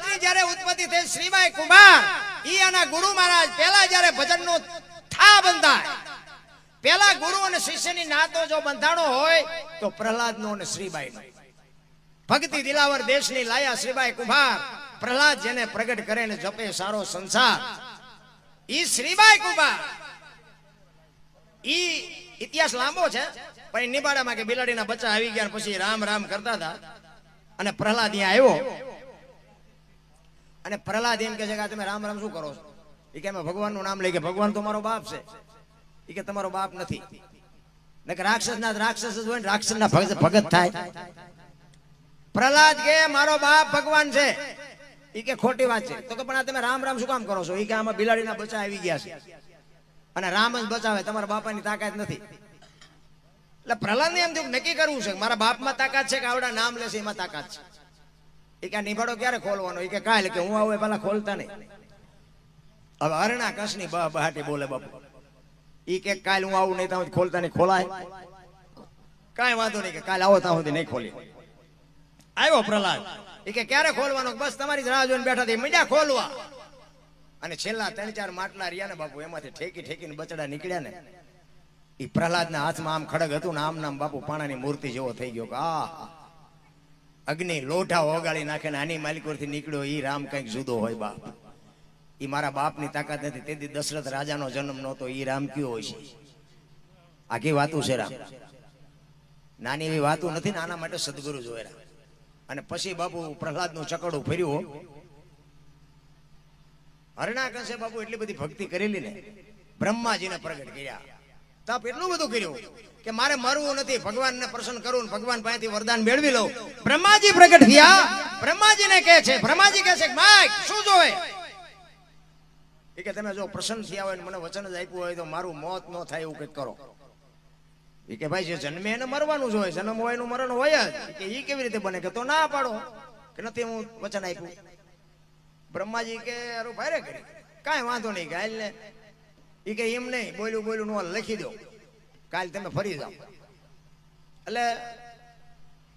પ્રહલાદની જ્યારે ઉત્પત્તિ થઈ શ્રીબાઈ કુમાર, ઈ આના ગુરુ મહારાજ પહેલા જ્યારે ભજનનો થા બંધાય, પહેલા ગુરુ અને શિષ્યની નાતો જો બંધાણો હોય, તો પ્રહલાદનો અને શ્રીબાઈનો. ભક્તિ દિલાવર દેશની લાયા શ્રીબાઈ કુમાર, પ્રહલાદ જેને પ્રગટ કરે ને જપે સારો સંસાર. ઈ શ્રીબાઈ કુમાર, ઈ ઇતિહાસ લાંબો છે, પણ નિબાડામાં કે બિલાડીના બચ્ચા આવી ગયા પછી રામ રામ કરતા હતા, અને પ્રહલાદ અહીંયા આવ્યો. અને પ્રહલાદ એમ કે છે કે તમે રામ રામ શું કરો છો? એ કે અમે ભગવાનનું નામ લઈ કે ભગવાન તો મારો બાપ છે. એ કે તમારો બાપ નથી. નકર રાક્ષસ જ હોય ને રાક્ષસ ના ભગત થાય. પ્રહલાદ કે, મારો બાપ ભગવાન છે. એ કે, ખોટી વાત છે. તો કે, પણ આ તમે રામ રામ શું કામ કરો છો? એ કે, આમાં બિલાડીના બચ્ચા આવી ગયા છે. અને રામ જ બચાવે, તમારા બાપાની તાકાત નથી. એટલે પ્રહલાદ ને એમ થયું નક્કી કરવું છે મારા બાપમાં તાકાત છે કે આવડા નામ લેશે એમાં તાકાત છે. કે નિભાડો ક્યારે ખોલવાનો? એ કે કાલ કે હું આવું પેલા ખોલતા નહીં. હવે હરણા કસની બહ બહાટી બોલે બાપુ. એ કે કાલ હું આવું નહીં, ત્યાં ખોલતા નહીં, ખોલાય. કાંઈ વાંધો નહીં, કે કાલ આવો ત્યાં સુધી નહીં ખોલી આવ્યો પ્રહલાદ. એ કે ક્યારે ખોલવાનો? બસ તમારી રાહ જોઈને બેઠા હતી મજા ખોલવા. અને છેલ્લા ત્રણ ચાર માટલા રહ્યા ને બાપુ, એમાંથી ઠેકી ઠેકીને બચડા નીકળ્યા ને. એ પ્રહલાદના હાથમાં આમ ખડગ હતું ને આમ નામ બાપુ પાણાની મૂર્તિ જેવો થઈ ગયો કે આ અગ્નિ લોઢા ઓગાળી નાખે ને આની માલિકોરથી નીકળ્યો એ રામ કંઈક જુદો હોય બાપ. એ મારા બાપની તાકાત નથી. તેથી દશરથ રાજાનો જન્મ નહોતો એ રામ કયો હોય છે? આખી વાતું છે રામ. નાની એવી વાતું નથી ને આના માટે સદગુરુ જોયેલા અને પછી બાપુ પ્રહલાદનું ચકડું ફર્યું હરણાકંસે બાપુ એટલી બધી ભક્તિ કરેલી ને, બ્રહ્માજીને પ્રગટ કર્યા. તપ એટલું બધું કર્યું કે મારે મરવું નથી, ભગવાનને પ્રસન્ન કરું ભગવાન પાસેથી વરદાન મેળવી લઉં. બ્રહ્માજી પ્રગટ થયા. બ્રહ્માજીને કહે છે, બ્રહ્માજી કહે છે કે માઈક શું જોવે? એ કે, તમે જો પ્રસન્ન થયા હોય ને મને વચન જ આપ્યું હોય તો મારું મોત ન થાય એવું કંઈક કરો. એ કે, ભાઈ, જે જન્મે એને મરવાનું જ હોય, જન્મ હોય એનું મરણ હોય જ. કે એ કેવી રીતે બને? કે, તો ના પાડો, કે નથી હું વચન આપ્યું. બ્રહ્માજી કે અરે ભાઈ રે કાંઈ વાંધો નહીં ગાયલ ને એ કે, એમ નહીં, બોલ્યું બોલ્યું નો લખી દો કાલ તમે ફરી જાઓ. એટલે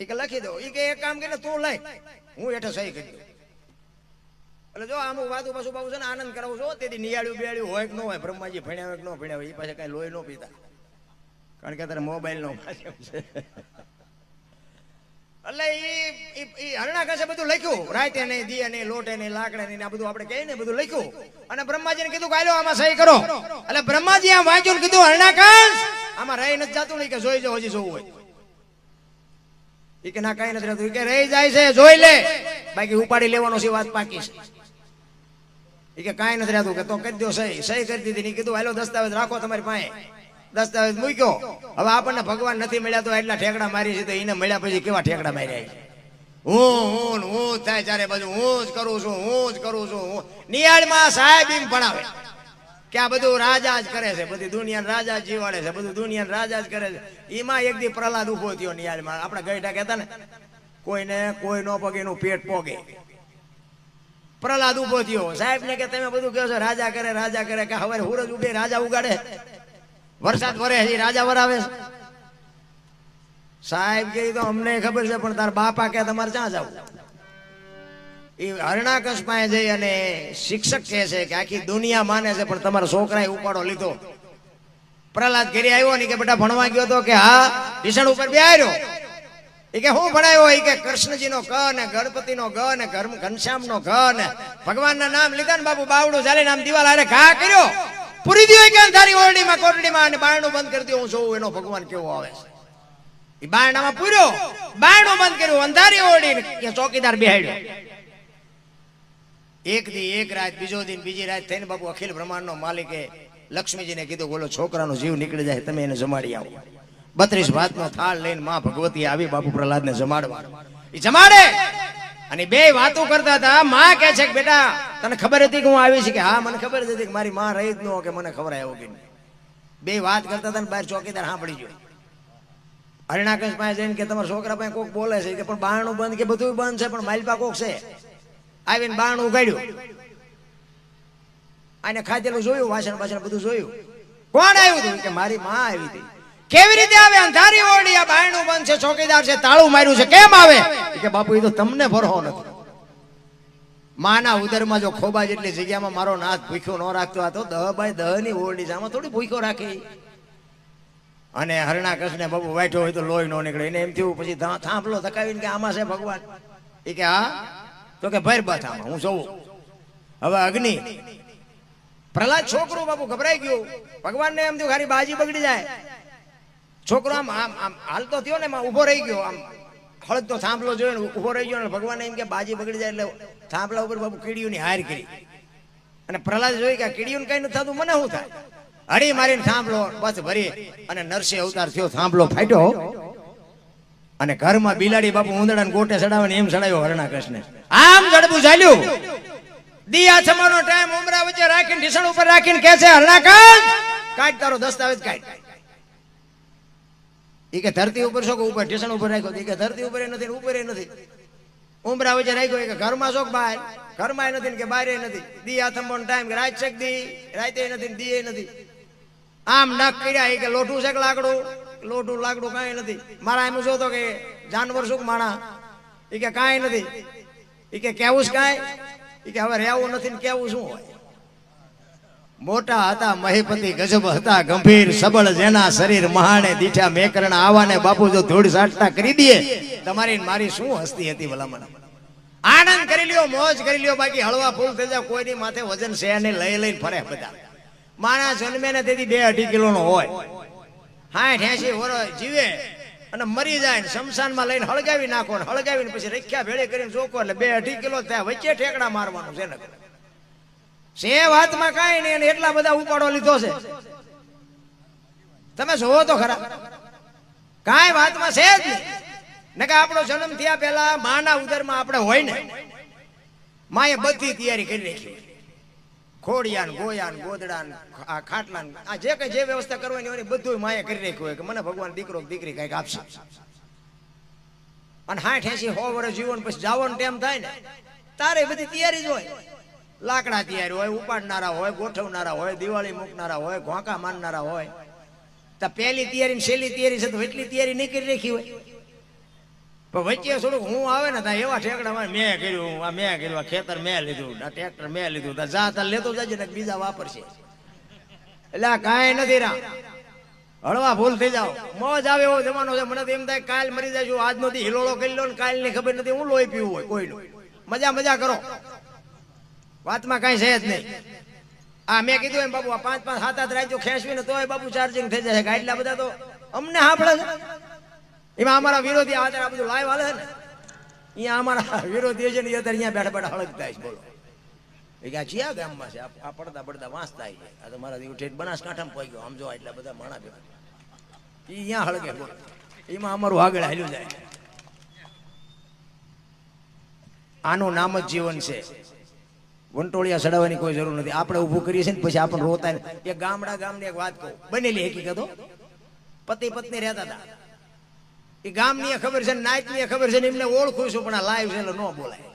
એ કે લખી દો એ કે એક કામ કરીને તું લઈ. હું હેઠળ સહી કરી દઉં. એટલે જો આમ વાતું પાછું પાછું છે ને આનંદ કરાવું છું તેથી નિયાળ્યું બિયાળ્યું હોય કે ન હોય, બ્રહ્માજી ભણ્યા હોય કે ન ભણ્યા હોય એ પાસે કઈ લોહી ન પીતા. કારણ કે અત્યારે મોબાઈલ નો એટલે ઈ હરણા કસે બધું લખ્યું. રાતે નહીં દિયે નહીં, લોટે નહીં, લાકડે નહીં આ બધું આપણે કહીએ ને બધું લખ્યું. અને બ્રહ્માજીને કીધું કાલો આમાં સહી કરો. એટલે બ્રહ્માજી આમ વાંચ્યું ને કીધું હરણાકાંશ આમાં રહી નથી જતું નહીં કે જોઈ જો હજી જોવું હોય. એ કે ના, કઈ નથી રહેતું. કે રહી જાય છે, જોઈ લે. બાકી ઉપાડી લેવાનો છે, વાત પાકી છે. એ કે કાંઈ નથી રહેતું, કે તો કરી દો સહી. સહી કરી દીધી કીધું, હાલો, દસ્તાવેજ રાખો તમારી પાસે. દસ્તાવેજ મૂક્યો. હવે આપણને ભગવાન નથી મળ્યા તો એટલા ઠેકડા મારી છે તો એને મળ્યા પછી કેવા ઠેકડા માર્યા? હું હું હું થાય ચારે બાજુ હું જ કરું છું, હું જ કરું છું, હું. નિયાળમાં સાહેબ એમ ભણાવે. કે આ બધું રાજા જ કરે છે, બધી દુનિયા રાજા જીવાડે છે, બધું દુનિયા રાજા જ કરે છે. એમાં એક દી પ્રહલાદ ઊભો થયો નિયાળમાં આપણે ગઈઠા કહેતા ને, કોઈને કોઈ નો પગે, એનું પેટ પોગે. પ્રહલાદ ઊભો થયો. સાહેબ ને કે તમે બધું કહો છો, રાજા કરે રાજા કરે, કે હવે હુરજ ઉગે, રાજા ઉગાડે. વરસાદ વરે છે રાજા વરાવે છે. સાહેબ કે તો અમને ખબર છે, પણ તાર બાપા કે તમારે ક્યાં જવું? એ હરણાકશ પાસે જઈ અને શિક્ષક કહે છે કે આખી દુનિયા માને છે, પણ તમારા છોકરાએ ઉપાડો લીધો. પ્રહલાદ ઘેરી આવ્યો ને કે બેટા ભણવા ગયો તો કે હા ભીષણ ઉપર બે આવ્યો એ કે હું ભણાયો? એ કે કૃષ્ણજી નો ક ને ગણપતિ નો ગ ને ઘનશ્યામ નો ઘ ને ભગવાન ના નામ લીધા ને બાબુ બાવડું ચાલે નામ દિવાલ અરે ઘા કર્યો. પૂરી દીધો કે તારી ઓરડીમાં, કોટડીમાં? અને બારણું બંધ કરી દો હું જોઉં એનો ભગવાન કેવો આવે છે. એ બારણામાં પૂર્યો. બારણું બંધ કર્યું, અંધારી ઓરડી ચોકીદાર બેહાડ્યો. એક દી એક રાત, બીજો દિન, બીજી રાત થઈને બાપુ અખિલ બ્રહ્માંડનો માલિકે લક્ષ્મીજીને કીધું બોલો, છોકરાનો જીવ નીકળી જાય, તમે એને જમાડી આવો. બત્રીસ ભાતનો થાળ લઈને માં ભગવતી આવી, બાપુ પ્રહલાદને જમાડવા. જમાડે! અને બે વાતો કરતા હતા, માં કે છે કે બેટા, તને ખબર હતી કે હું આવી છું? કે હા, મને ખબર હતી કે મારી માં રહી જ ન કે મને ખબર આવ્યો કે બે વાત કરતા હતા ને બહાર ચોકીદાર સાંભળી ગયો. હરણાકંશ પાસે જઈને કે તમારા છોકરા પાસે કોક બોલે છે કે પણ બારણું બંધ કે બધું બંધ છે, પણ માલપા કોક છે? આવીને બારણું ઉગાડ્યું. અને ખાધેલું જોયું, વાસણ વાસણ બધું જોયું. કોણ આવ્યું હતું? કે મારી માં આવી હતી. કેવી રીતે આવે? અંધારી ઓરડી આ બાયણું બંધ છે, ચોકીદાર છે, તાળું માર્યું છે, કેમ આવે? કે બાપુ, એ તો તમને ભરો નથી. માના ઉદરમાં જો ખોબા જેટલી જગ્યામાં મારો નાથ ભૂખ્યો ન રાખતો હતો દહ બાય દહની ઓરડી સામે થોડી ભૂખ્યો રાખી. અને હરણા કૃષ્ણ બાબુ વાઈટો હોય તો લોહી નો નીકળે. એને એમ થયું, પછી થાંભલો થકાવીને કે આમાં છે ભગવાન? એ કે, હા? તો કે ભાઈ બસ આમાં હું જોઉં. હવે અગ્નિ. પ્રહલાદ છોકરો બાબુ ગભરાઈ ગયું. ભગવાનને એમ થયું ખાલી બાજી બગડી જાય. છોકરો આમ આમ આમ હાલતો થયો ને ઊભો રહી ગયો. આમ હળગતો થાંભલો જોયો ને ઊભો રહી ગયો ને ભગવાન એમ કે બાજી બગડી જાય એટલે થાંભલા ઉપર બાબુ કીડીઓની હાર કરી. અને પ્રહલાદ જોઈ કે કીડીઓને કઈ નથી થતું, મને શું થાય? હળી મારીને થાંભલો, બસ ભરી. અને નરસિંહ અવતાર થયો, થાંભલો ફાટ્યો. અને ઘરમાં બિલાડી બાપુ ઉંદડાને ગોટે ચડાવે એમ ચડાવ્યો હરણા કૃષ્ણ આમ જડબું ચાલ્યું દિયા છમાનો ટાઈમ ઉમરા વચ્ચે રાખીને, ઢીસણ ઉપર રાખીને કહે છે હરણા કાઢ તારો દસ્તાવેજ કાઢ. એ કે ધરતી ઉપર છો ઉપર ઢીસણ ઉપર રાખ્યો. એ કે ધરતી ઉપર નથી ઉપર નથી. ઉમરા વચ્ચે રાખ્યો કે ઘરમાં શોખ બહાર ઘરમાં નથી કે બહાર નથી. દી થંભો ટાઈમ રાત છે કે દી? રાતે નથી ને દી નથી. આમ નખ કર્યા એ કે લોઠું છે લાકડું? લોઠું લાકડું કાંઈ નથી. મારા એમ જોતો કે જાનવર શું માણા. એ કે કાંઈ નથી. એ કે કેવું છે કાંઈ? એ કે હવે રહેવું નથી ને કેવું શું હોય? મોટા હતા, મહીપતિ ગજબ હતા, ગંભીર, સબળ, જેના શરીર મહાણે દીઠા મેકરણ આવાને બાપુ જો ધૂળ સાટતા કરી દે, તમારી મારી શું હસ્તી હતી ભલામણ? આનંદ કરી લ્યો, મોજ કરી લ્યો, બાકી હળવા ફૂલ થઈ જાય કોઈની માથે વજન છે ને લઈ લઈને ફરે બધા. માણસ જન્મે ને તેથી બે અઢી કિલો નો હોય. સાઠ એસી વર્ષ જીવે અને મરી જાય ને શમશાનમાં લઈને હળગાવી નાખો ને હળગાવીને પછી રખ્યા ભેળે કરીને જોકો એટલે બે અઢી કિલો થયા વચ્ચે ઠેકડા મારવાનું છે ને સે વાતમાં કાંઈ નહીં અને એટલા બધા ઉપાડો લીધો છે. તમે જોવો તો ખરા. કાંઈ વાતમાં છે જ નહીં. કે આપણો જન્મ થયા પહેલા માના ઉદરમાં આપણે હોય ને. માએ બધી તૈયારી કરી રાખી ખોડિયા ગોયાન ગોયા ને ગોદડા ને આ ખાટલાન, આ જે કઈ જે વ્યવસ્થા કરવાની હોય બધું માએ કરી રાખ્યું હોય કે મને ભગવાન દીકરો દીકરી કંઈક આપશે. અને હાઠ એસી સો વર્ષ જીવન પછી જવાનો ટાઈમ થાય ને, તારે બધી તૈયારી જ હોય. લાકડા તૈયાર હોય, ઉપાડનારા હોય, ગોઠવનારા હોય, દિવાળી મૂકનારા હોય ઘોંકા મારનારા હોય. તો પહેલી તૈયારી ને છેલ્લી તૈયારી છે તો એટલી તૈયારી નહીં કરી રાખી હોય. પણ વચ્ચે થોડુંક હું આવે ને ત્યાં એવા ઠેકડા મેં કર્યું આ મેં કર્યું ખેતર મેં લીધું, આ ટ્રેક્ટર મેં લીધું, તા જા તા લેતો જજે ને બીજા વાપરશે. એટલે આ કાંઈ નથી રા હળવા ભૂલ થઈ જાવ મોજ આવે એવો જમાનો છે. મને તો એમ થાય કાલ મરી જાય આજ નથી હિલોળો કરી લો ને કાલની ખબર નથી હું લોહી પીવું હોય કોઈનું. મજા મજા કરો. વાતમાં કાંઈ છે જ નહીં. આ મેં કીધું એમ બાબુ આ પાંચ પાંચ સાત આઠ રાજ્યો ખેંચવી ને તોય બાબુ ચાર્જિંગ થઈ જશે. એટલા બધા તો અમને સાંભળે એમાં અમારા વિરોધી આધાર આ બધું લાઈવ હાલે ને. અહીંયા અમારા વિરોધી છે ને અત્યારે અહીંયા બેઠા બેઠા હળગતા છે બોલો. એ કે ચિયા ગામમાં છે? આ પડદા પડદા વાંચતા છે. આ તો મારા ઠેઠ બનાસકાંઠામાં પહોંચી ગયો. આમ એટલા બધા માણા ભેગા એ અહીંયા હળગે બોલો. એમાં અમારું આગળ હાલ્યું જાય. આનું નામ જ જીવન છે. વંટોળિયા ચડાવવાની કોઈ જરૂર નથી. આપણે ઊભું કરીએ છીએ ને, પછી આપણને રોતા એક ગામડા ગામની એક વાત કહું. બનેલી હકીકતો પતિ પત્ની રહેતા હતા. એ ગામની ખબર છે ને નાયકની ખબર છે એમને ઓળખું છું, પણ આ લાઈવ છે એટલે ન બોલાય.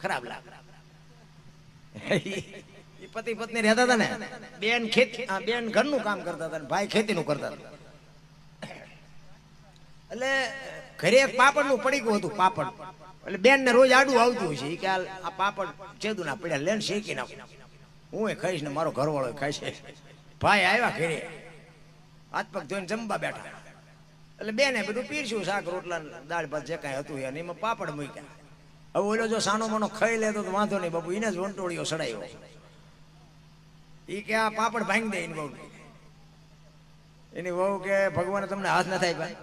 ખરાબ લાગે. એ પતિ પત્ની રહેતા હતા ને, બેન ખેતી બેન ઘરનું કામ કરતા હતા ભાઈ ખેતીનું કરતા હતા. એટલે ઘરે એક પાપડનું પડીકું હતું, પાપડ. એટલે બેન ને રોજ આડું આવતું હોય ઈ કે આ પાપડ ચેદુ ના પડ્યા લેન શેકી નાખું. હું એ ખાઈશ ને મારો ઘરવાળો ખાઈશ ભાઈ આવ્યા ઘરે. હાથ પગ ધોઈને જમવા બેઠા. એટલે બેને બધું પીરસ્યું, શાક, રોટલા, દાળ ભાત જે કાંઈ હતું એને. એમાં પાપડ મૂક્યા. હવે ઓલો જો સાનો મનો ખાઈ લેતો તો વાંધો નહીં, બાપુ એને જ વંટોળીઓ સડાયો. ઈ કે આ પાપડ ભાંગી દે એની બહુ એની વહુ કે, ભગવાને તમને હાથ ન થાય ભાઈ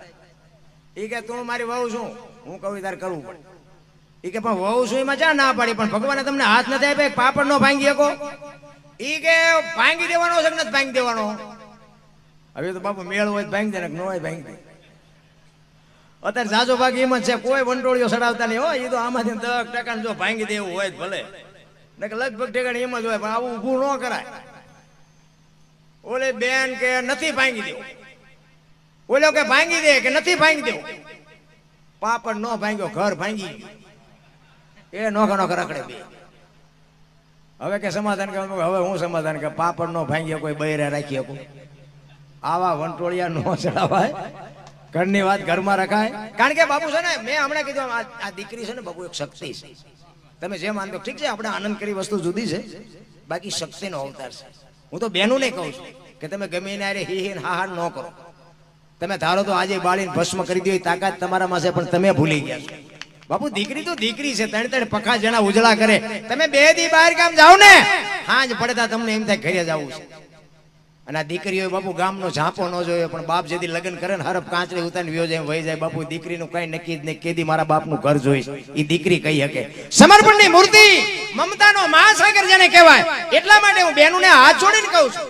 ઈ કે, તું મારી વહુ છું. હું કહું, તારે કરવું પડે. એ કે, પણ વહુ છું એમાં ચા ના પાડી? પણ ભગવાને તમને હાથ ન થાય ભાઈ પાપડ નો ભાંગી શકો. એ કે, ભાંગી દેવાનો છે નથી ભાંગી દેવાનો? હવે તો બાપુ મેળ હોય ભાંગી દે ને ન હોય ભાંગી દે. અત્યારે જાજો ભાગ એમ જ છે, કોઈ વંટોળીઓ સડાવતા નહીં હોય એ તો આમાંથી દસ ટકા જો ભાંગી દેવું હોય ભલે. લગભગ ઠેકાણે એમ જ હોય, પણ આવું ઊભું ન કરાય. ઓલે બેન કે નથી ભાંગી દેવું. ઓલો કે ભાંગી દે કે નથી ભાંગી દેવું. પાપડ નો ભાંગ્યો, ઘર ભાંગી ગયું. એ નોખા નોખા રખડે બે. હવે કે સમાધાન કે હવે હું સમાધાન કે પાપડ નો ભાંગ્યો, કોઈ બૈરે રાખી શકું? આવા વંટોળિયા નો ચડાવાય. ઘરની વાત ઘરમાં રખાય. કારણ કે બાપુ છે ને, મેં હમણાં કીધું આ દીકરી છે ને બાપુ એક શક્તિ છે. તમે જે માનતો ઠીક છે, આપણે આનંદ કરી વસ્તુ જુદી છે, બાકી શક્તિનો અવતાર છે. હું તો બેનું નહીં કહું છું કે તમે ગમે એને અરે હી ને હા હા ન કરો. તમે ધારો તો આજે બાળીને ભસ્મ કરી દો તાકાત તમારામાં છે, પણ તમે ભૂલી ગયા છો. બાપુ, દીકરી તો દીકરી છે ત્રણ ત્રણ પખા જણા ઉજળા કરે. તમે બે દી બહાર કામ જાઓ ને, હાજ પડતા તમને એમ થાય ઘરે જવું છે. અને આ દીકરીઓ બાપુ ગામનો ઝાંપો ન જોયો, પણ બાપ જેથી લગ્ન કરે ને હરફ કાંચરી ઉતારીને વ્યો જાય વહી જાય, બાપુ દીકરીનું કઈ નક્કી જ નહીં. કેદી મારા બાપનું ઘર જોઈશ એ દીકરી કહી શકે. સમર્પણની મૂર્તિ મમતાનો મહાસાગર જેને કહેવાય. એટલા માટે હું બેનુને હાથ જોડીને કહું છું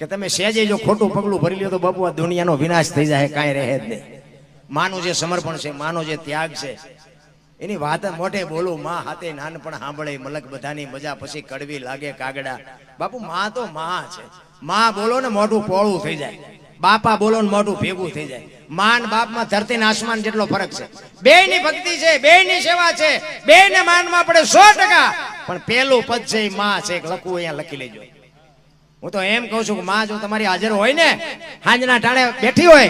કે તમે સહેજે જો ખોટું પગલું ભરી લ્યો તો બાપુ આ દુનિયાનો વિનાશ થઈ જાય, કાંઈ રહે જ નહીં. માનું જે સમર્પણ છે, માનો જે ત્યાગ છે. એની વાત મોઢે બોલું, માં હાથે નાનપણ સાંભળે, મલક બધાની મજા પછી કડવી લાગે કાગડા. બાપુ માં તો માં છે. માં બોલો ને મોઢું પોળું થઈ જાય. બાપા બોલો ને મોઢું ભેગું થઈ જાય. માન બાપમાં ધરતી ને આસમાન જેટલો ફરક છે. બે ની ભક્તિ છે બે ની સેવા છે. બે ને માનમાં પડે સો ટકા. પણ પેલું પદ છે એ માં છે લખવું અહીંયા લખી લેજો. હું તો એમ કહું છું કે માં જો તમારી હાજર હોય ને, હાંજના ટાણે બેઠી હોય,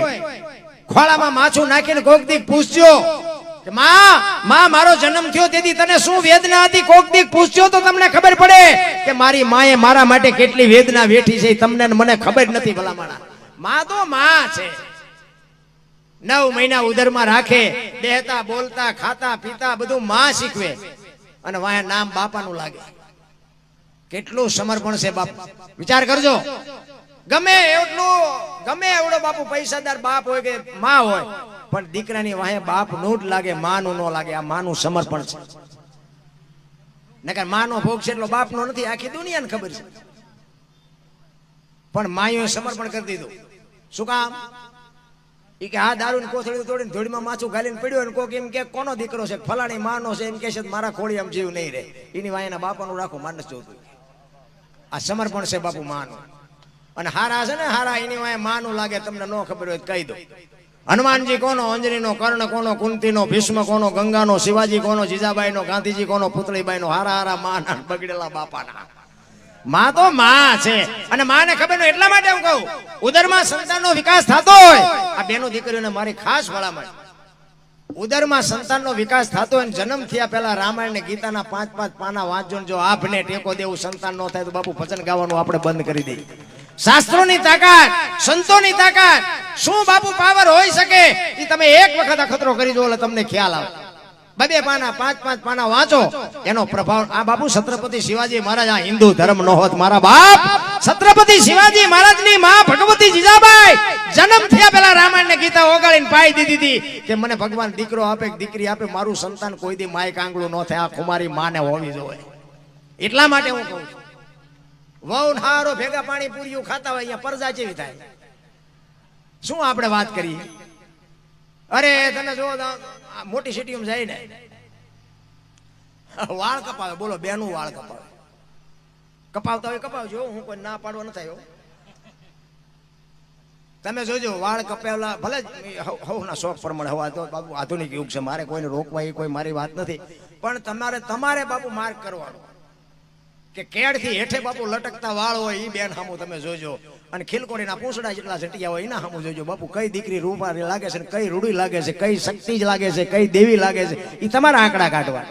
ખોળામાં માછું નાખીને કોક દી પૂછજો માં માં, મારો જન્મ થયો, તેથી તને શું વેદના હતી? કોક દીક પૂછજો તો તમને ખબર પડે કે મારી માએ મારા માટે કેટલી વેદના વેઠી છે તમને મને ખબર નથી ભલામણા. માં તો માં છે. નવ મહિના ઉદરમાં રાખે, બેહતા, બોલતા, ખાતા, પીતા, બધું માં શીખવે. અને વાયા નામ બાપાનું લાગે. કેટલું સમર્પણ છે બાપ. વિચાર કરજો. ગમે એટલું, ગમે એવડો બાપુ પૈસાદાર બાપ હોય કે માં હોય પણ દીકરાની વાહે બાપનું જ લાગે, માનું ન લાગે, આ માનું સમર્પણ છે. નકર માનો ભોગ છે એટલો બાપનો નથી, આખી દુનિયાને ખબર છે. પણ માયો સમર્પણ કરી દીધું. શું કામ? એ કે આ દારૂ કોથળી તોડીને ધોળીમાં માછું ગાલીને પડ્યો ને કોક એમ કે, કોનો દીકરો છે? ફલાણી માનો છે. એમ કે છે, મારા ખોળી આમ જીવ નહીં રહે. એની વાયના બાપાનું રાખો, માનસ જોતું આ સમર્પણ છે બાપુ, માનું. અને હારા છે ને, હારા, એની વાય માનું લાગે, તમને ન ખબર હોય કહી દો. હનુમાનજી કોનો, અંજનીનો, કર્ણ કોનો, કુંતીનો, ભીષ્મ કોનો, ગંગાનો, શિવાજી કોનો, જીજાબાઈનો, ગાંધીજી કોનો, પુતળીબાઈનો હારા હારા માના, બગડેલા બાપાના. માં તો માં છે. અને માને ખબર ન એટલા માટે હું કહું, ઉદરમાં સંતાનનો વિકાસ થતો હોય, આ બેનો દીકરીઓને મારી ખાસ ભલામણ. ઉદરમાં સંતાનનો વિકાસ થતો હોય જન્મ થયા પહેલા રામાયણ ને ગીતાના પાંચ પાંચ પાના વાંચજો ને જો આપને ટેકો દેવું, સંતાન ન થાય તો બાપુ ભજન ગાવાનું આપણે બંધ કરી દઈએ. શાસ્ત્રોની તાકાત, સંતોની તાકાત, શું બાપુ પાવર હોઈ શકે એ તમે એક વખત અખતરો કરી દો એટલે તમને ખ્યાલ આવે. બબે પાના, પાંચ પાંચ પાના વાંચો, એનો પ્રભાવ, આ બાપુ છત્રપતિ શિવાજી મહારાજ, આ હિન્દુ ધર્મ નો હોત મારા બાપ. છત્રપતિ શિવાજી મહારાજની માં ભગવતી જીજાબાઈ, જન્મ થયા પેલા રામાયણ ને ગીતા ઓગાળીને પાઈ દીધી હતી કે મને ભગવાન દીકરો આપે, દીકરી આપે, મારું સંતાન કોઈ દી માય કાંગળું ન થાય, આ કુમારી માને હોવી જોઈએ. એટલા માટે હું કહું છું. વહુ હારો ભેગા પાણી પૂરીયું ખાતા હોય અહીંયા પરજા જેવી થાય. શું આપણે વાત કરીએ? અરે તને જો મોટી સિટીમાં જાય ને વાળ કપાવે. બોલો, બેનું વાળ કપાવે. કપાવતા હોય કપાવજો, હું કોઈ ના પાડવા ન થાય તમે જોજો, વાળ કપાવેલા ભલે હવના શોખ પ્રમાણે હવા તો બાબુ આધુનિક યુગ છે. મારે કોઈને રોકવા એ કોઈ મારી વાત નથી. પણ તમારે તમારે બાબુ માર્ક કરવાનો. કે કેળથી હેઠે બાપુ લટકતા વાળ હોય એ બેન સામું તમે જોજો. અને ખીલકોડીના પૂંછડા જેટલા જટિયા હોય એના સામું જોજો બાપુ. કઈ દીકરી રૂપા લાગે છે કઈ રૂડી લાગે છે, કઈ શક્તિ જ લાગે છે, કઈ દેવી લાગે છે એ તમારા આંકડા કાઢવા.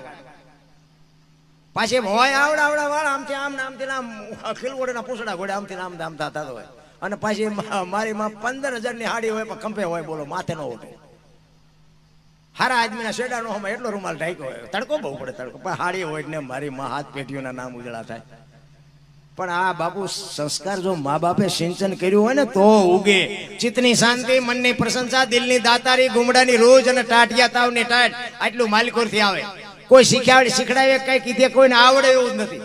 પાછી હોય આવડા આવડા વાળ આમથી આમ આમથી આમ ખીલકોડીના પૂંછડા ઘોડે આમથી આમ આમ થતા હોય. અને પાછી મારી માં પંદર હજારની હાડી હોય, પણ ખંભે હોય, બોલો, માથે ન ઉઠે. હારા આદમીના શેડાનો હમણાં એટલો રૂમાલ ઢાંક્યો તડકો બહુ પડે, તડકો. પણ હાડી હોય ને મારી માં હાથ પેટીઓના નામ ઉજળા થાય. પણ આ બાપુ સંસ્કાર જો મા બાપે સિંચન કર્યું હોય ને તો ઉગે. ચિત્તની શાંતિ, મનની પ્રશંસા, દિલની દાતારી, ગુમડાની રોજ અને ટાટિયા તાવની ટાટ આટલું માલિકોરથી આવે. કોઈ શીખ્યા શીખડાવે, કઈ કીધે, કોઈને આવડે એવું જ નથી.